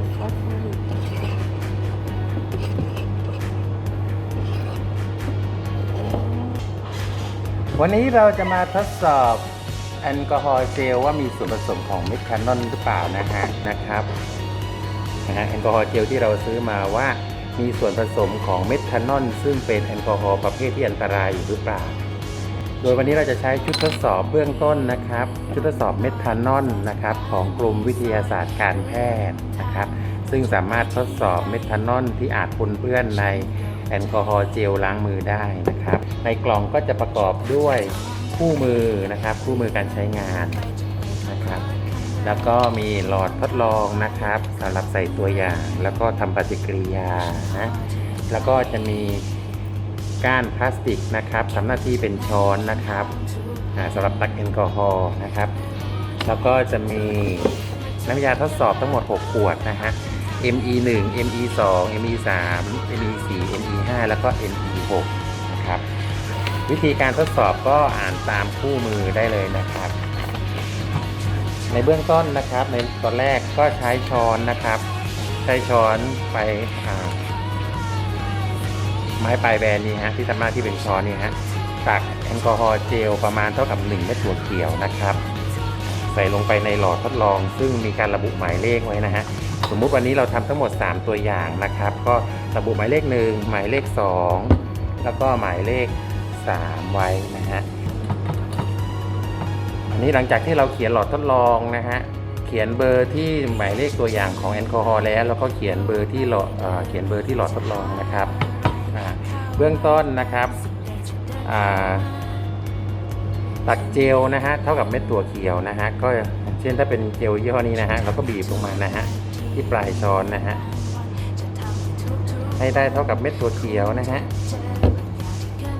ดฟอสฟอริกวันนี้เราจะมาทดสอบแอลกอฮอล์เจลว่ามีส่วนผสมของเมทแคนนอนหรือเปล่านะฮะนะครับนะฮะแอลกอฮอล์เจลที่เราซื้อมาว่ามีส่วนผสมของเมทแคนนอนซึ่งเป็นแอลกอฮอล์ประเภทที่อันตรายอยู่หรือเปล่า โดยวันนี้เราจะใช้ชุดทดสอบเบื้องต้นนะครับ ชุดทดสอบเมทานนอนนะครับของกลุ่มวิทยาศาสตร์การแพทย์นะครับ ซึ่งสามารถทดสอบเมทานอนที่อาจปนเปื้อนในแอลกอฮอล์เจลล้างมือได้นะครับ ในกล่องก็จะประกอบด้วยคู่มือนะครับ คู่มือการใช้งานนะครับ แล้วก็มีหลอดทดลองนะครับสำหรับใส่ตัวอย่าง แล้วก็ทำปฏิกิริยานะแล้วก็จะมี ก้านพลาสติกนะครับทำหน้าที่เป็นช้อนนะครับสำหรับตักแอลกอฮอล์นะครับ แล้วก็จะมีน้ำยาทดสอบทั้งหมด 6 ขวดนะฮะ ME 1 ME 2 ME 3 ME 4 ME 5แล้วก็ ME 6นะครับวิธีการทดสอบก็อ่านตามคู่มือได้เลยนะครับ ในเบื้องต้นนะครับในตอนแรกก็ใช้ช้อนนะครับ ใช้ช้อนไปอ่า ไม้ปลายแบนนี้ฮะที่ทำหน้าที่เป็นช้อนนี่ฮะตักแอลกอฮอล์เจลประมาณเท่ากับ1เม็ดถั่วเขียวนะครับ ใส่ลงไปในหลอดทดลอง ซึ่งมีการระบุหมายเลขไว้นะฮะสมมุติวันนี้เราทำทั้งหมด 3 ตัวอย่างนะครับ ก็ระบุหมายเลข 1 หมายเลข 2 แล้วก็หมายเลข 3 ไว้นะฮะอันนี้หลังจากที่เราเขียนหลอดทดลองนะฮะเขียนเบอร์ที่หมายเลขตัวอย่างของแอลกอฮอล์แล้ว แล้วก็เขียนเบอร์ที่หลอดเขียนเบอร์ที่หลอดทดลองนะครับ เบื้องต้นนะครับตักเจลนะฮะเท่ากับเม็ดถั่วเขียวนะฮะก็เช่นถ้าเป็นเจลยี่ห้อนี้นะฮะเราก็บีบลงมานะฮะที่ปลายช้อนนะฮะให้ได้เท่ากับเม็ดถั่วเขียวนะฮะ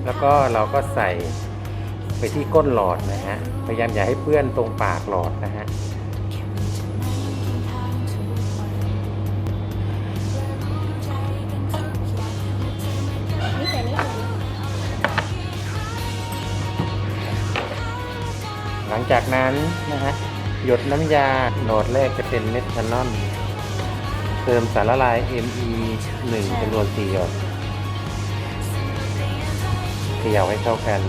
แล้วก็เราก็ใส่ไปที่ก้นหลอดนะฮะพยายามอย่าให้เปื้อนตรงปากหลอดนะฮะ จากนั้นนะฮะหยดน้ำยาโหนดแรกจะเป็นเมทานอลเติมสารละลาย ME 1จำนวน4หยดเขย่าให้เข้ากัน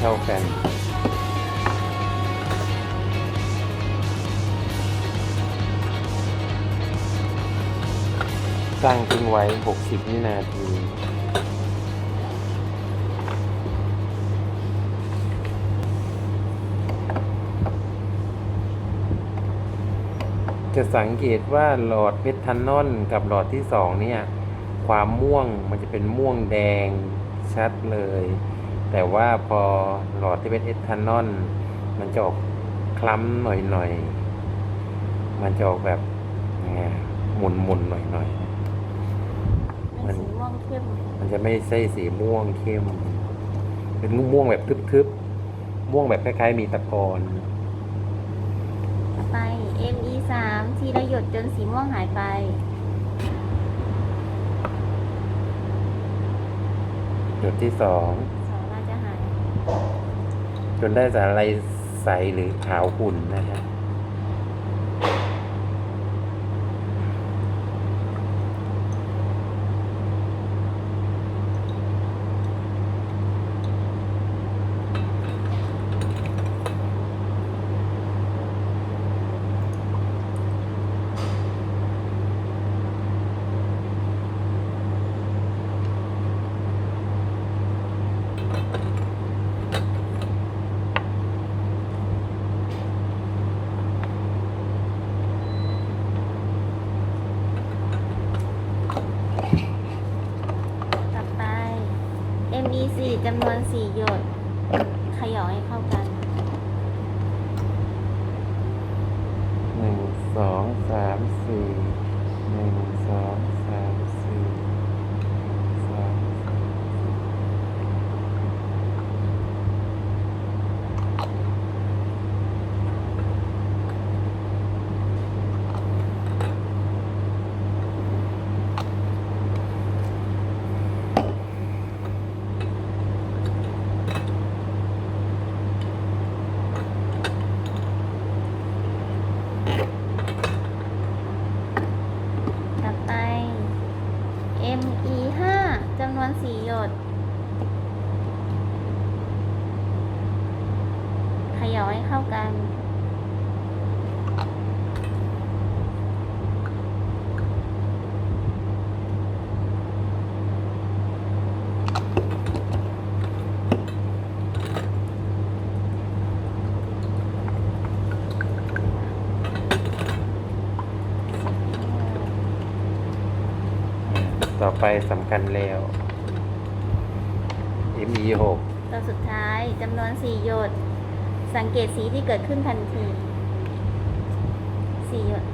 เขย่าให้เข้ากัน ตั้งทิ้งไว้ 60 วินาทีจะสังเกตว่าหลอดเมทานอลกับหลอดที่สองเนี่ย ความม่วงมันจะเป็นม่วงแดงชัดเลย แต่ว่าพอหลอดที่เป็นเอทานอลมันจะออกคล้ำหน่อยๆมันจะออกแบบยังไงหมุนหมุนๆหน่อยๆเป็นสีม่วงเข้มมันจะไม่ใช่สีม่วงเข้ม เป็นม่วงแบบทึบๆม่วงแบบคล้ายๆมีตะกอนต่อไป ME สามทีละหยดจนสีม่วงหายไปจุดที่สอง จนได้สารอะไรใสหรือขาวขุ่นนะครับ มีสี่จำนวนสี่หยดเขย่าให้เข้ากันหนึ่งสองสามสี่หนึ่งสองสามสี่สามต่อไป ME 5จำนวน 4 หย ดเขย่าให้เข้ากัน ต่อไปสำคัญแล้ว มีหกตัวสุดท้ายจำนวน4หยด สังเกตสีที่เกิดขึ้นทันที4หยด